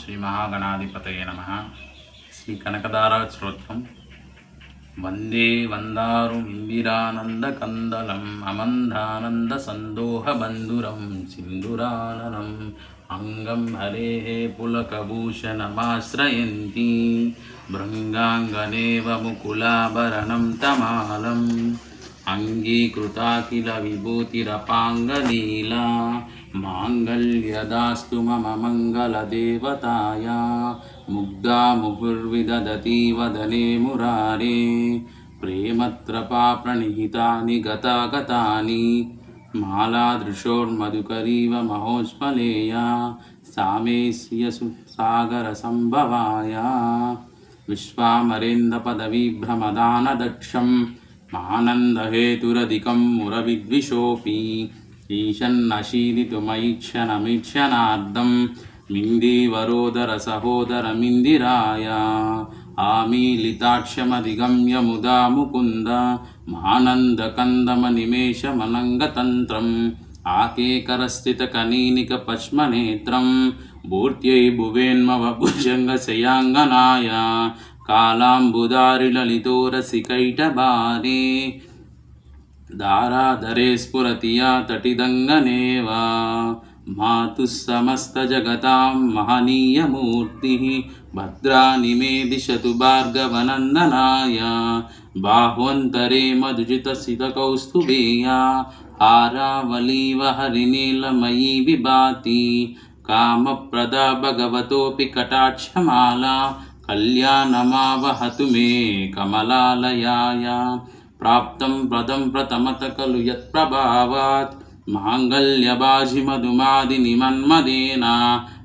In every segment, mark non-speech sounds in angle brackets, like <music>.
శ్రీ మహాగణాధిపతయ నమ శ్రీ కనకదార శ్రోత్రం వందే వందారు ఇందిరానందకందలం అమందానంద సందోహబంధురం సింధురాననం అంగం హరే పులకభూషణమాశ్రయంతి భృంగాంగనేవ ముకులాభరణం తమాలం అంగీకృతాఖిల విభూతిరపాంగలీలా మాంగళ్యదాస్తు మమ మంగళదేవతాయ. ముగ్ధా ముహుర్విదదతి వదనే మురారే ప్రేమత్రపా ప్రణిహితాని గతాగతాని. మాలాదృశోర్మధుకరీవ మహోష్మలేయ సామేస్యసు సాగరసంభవాయ విశ్వామరేంద్రపదవిభ్రమదానదక్షం మానందహేతురధికం ఈషన్నశీదితు మయిక్షణమీక్షణార్థం మిందీవరోదరసహోదరమిందిరాయ ఆమీలితాక్షమధిగమ్య ముదా ముకుంద కనీనిక పశ్మనేత్రం భూర్త్యై భువేన్మవ భుజంగ శయాంగనాయ భువేన్మవభుజంగశయాంగనాయ కాలాంబుదారిలలితోరసికైటబారీ दाराधरे स्फुरति या तटिदङ्गनेव मातुः समस्तजगतां महनीयमूर्तिः भद्राणि मे दिशतु भार्गवनन्दनाय बाह्वन्तरे मधुजितसितकौस्तुभेया हारावलीव हरिनीलमयी विभाति कामप्रदा भगवतोऽपि कटाक्षमाला कल्याणमावहतु मे कमलालयाय ప్రాప్తం ప్రదం ప్రతమత ఖలు యత్ప్రభావాత్. మాంగళ్యబాజిమధుమాదినిమన్మదేన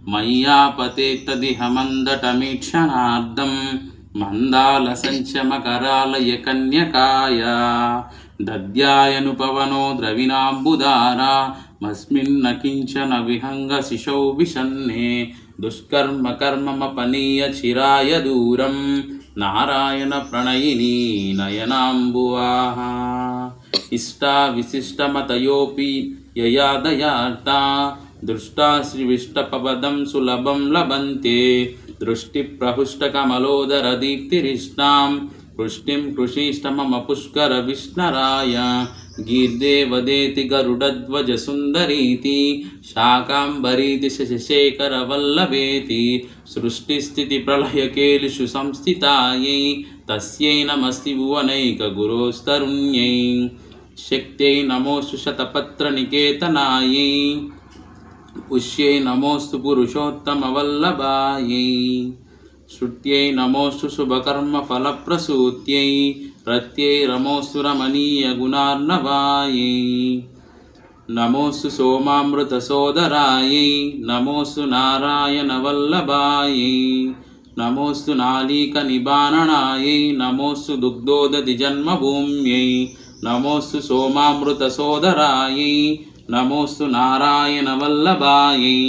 మయ్యాపతేతదిహ మందటమీక్షణార్థం మందాలసంచమకరాలయ కన్యకాయ దద్యాయనుపవనో ద్రవిణాంబుదారా మస్మిన్న కించన విహంగ శిశౌ విషన్నే. దుష్కర్మ కర్మమపనీయ చిరాయ దూరం. నారాయణ ప్రణయిని నయనాంబువాహ. ఇష్టా విశిష్టమతయోపి యయా దయార్తా. దృష్టా శ్రీవిష్టపదం సులభం లభంతే. దృష్టి ప్రహుష్టకమలోదర దీప్తిరిష్టాం. పుష్టిం వృష్టిం కృషిష్టమపుష్కర విష్ణరాయ గీర్దేవదేతి గరుడధ్వజ సుందరీతి శాకాంబరీతి శశిశేఖర వల్లభేతి ప్రళయ కేలిషు సంస్థితాయై తస్యై నమస్తి భువనైక గురోస్తరుణ్యై శక్త్యై నమోసు శతపత్ర నికేతనాయై పుష్యై నమోస్తు పురుషోత్తమ వల్లభాయై శుట్యై నమోస్తు శుభకర్మ ఫలప్రసూత్యై రత్యై రమోస్తు రమణీయ గుణార్ణవాయై నమోస్తు సోమామృత సోదరాయై నమోస్తు నారాయణ వల్లభాయై నమోస్తు నాళీక నిబాణనాయై నమోస్తు దుగ్ధోదతి జన్మభూమ్యై నమోస్తు సోమామృత సోదరాయై నమోస్తు నారాయణ వల్లభాయై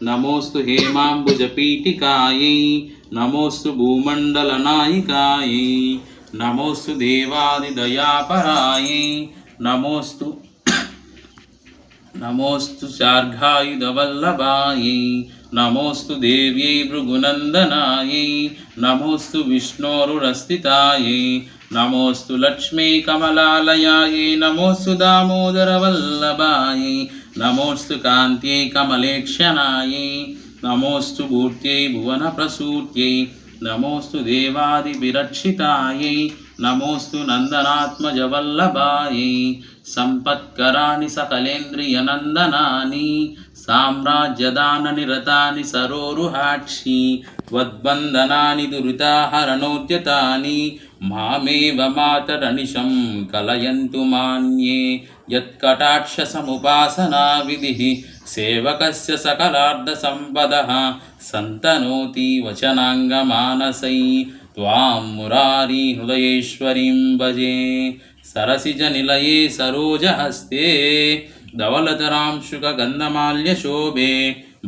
నమోస్తు హేమాంబుజపీఠికాయై నమోస్తు భూమండలనాయికాయై నమోస్తు దేవాదిదయాపరాయై నమోస్తు <clears throat> నమోస్తు శార్ఘాయుధవల్లభాయై నమోస్తు దేవ్యై భృగునందనాయై నమోస్తు విష్ణోరురస్థితాయై నమోస్తు లక్ష్మీ కమలాలయాయై నమోస్తు దామోదరవల్లభాయై నమోస్తు కాంత్యై కమలేక్షణాయై నమోస్తు మూర్త్యై భువనప్రసూత్యై నమోస్తు దేవాదివిరక్షితాయై నమోస్తు నందనాత్మజవల్లభాయై సంపత్కరాణి సకలేంద్రియనందనాని సామ్రాజ్యదాన నిరతాని సరోరుహాక్షి వద్బంధనాని దురితాహరణోద్యతాని మామేవ మాతరణిశం కలయంతు మాన్యే यत्कटाक्षसमुपासनाविधिः सेवकस्य सकलार्धसम्पदः सन्तनोति वचनाङ्गमानसै त्वां मुरारी हृदयेश्वरीं भजे सरसिजनिलये सरोजहस्ते धवलतरां शुकगन्धमाल्यशोभे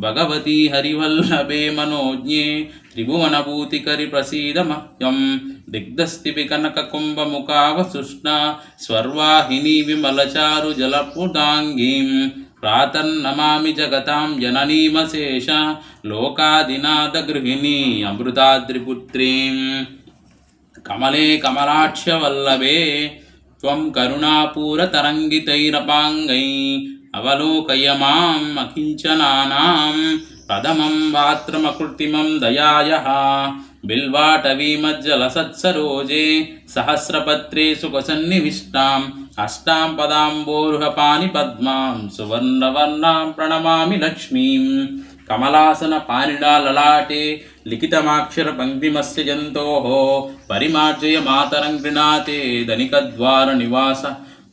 भगवती हरिवल्लभे मनोज्ञे దిగ్ధస్థితి కనక కుంభముఖావసుష్ణ స్వర్వాహిని విమలచారు జలపుటాంగీ ప్రాతన్నమామి జగతాం జననీమశేష లోకాదినాథ గృహిణి అమృతాద్రిపుత్రీ కమలే కమలాక్షవల్లవే త్వం కరుణాపూరతరంగితైరపాంగై అవలోకయ మాం అకించనానాం పదమం వాత్రమకృత్రిమం దయాయః. బిల్వాటవీమజ్జలసత్సరోజే సహస్రపత్రే సుఖసన్నివిష్టాం. అష్టాం పదాంబోరుహపాని పద్మాం. సువర్ణవర్ణాం ప్రణమామి లక్ష్మీం. కమలాసన పానిడా లలాటే లిఖితమాక్షర పంక్తిమస్య జంతో. పరిమార్జయ మాతరం గృణాతే ధనికద్వార నివాస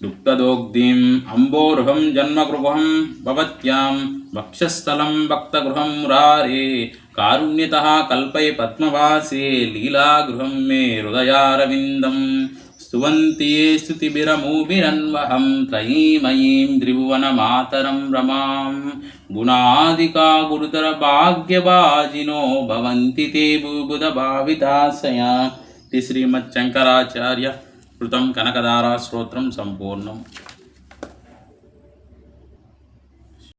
దుక్తదోగ్ధిం అంబోరుహం జన్మగృహం భవత్యాం వక్షస్థలం భక్తగృహం రారే కారుణ్యత కల్పై పద్మవాసే లీలాగృహం మే హృదయారవిందం స్తువంతి ఏ స్తుతిభిరమూభిరన్వహం త్రయీమయీం త్రిభువనమాతరం రమాం గుణాదికా గురుతర భాగ్యవాజినో భవంతి తే భూబుధ భావితాశయ శ్రీమచ్చంకరాచార్య కృతం కనకదారా స్తోత్రం సంపూర్ణం.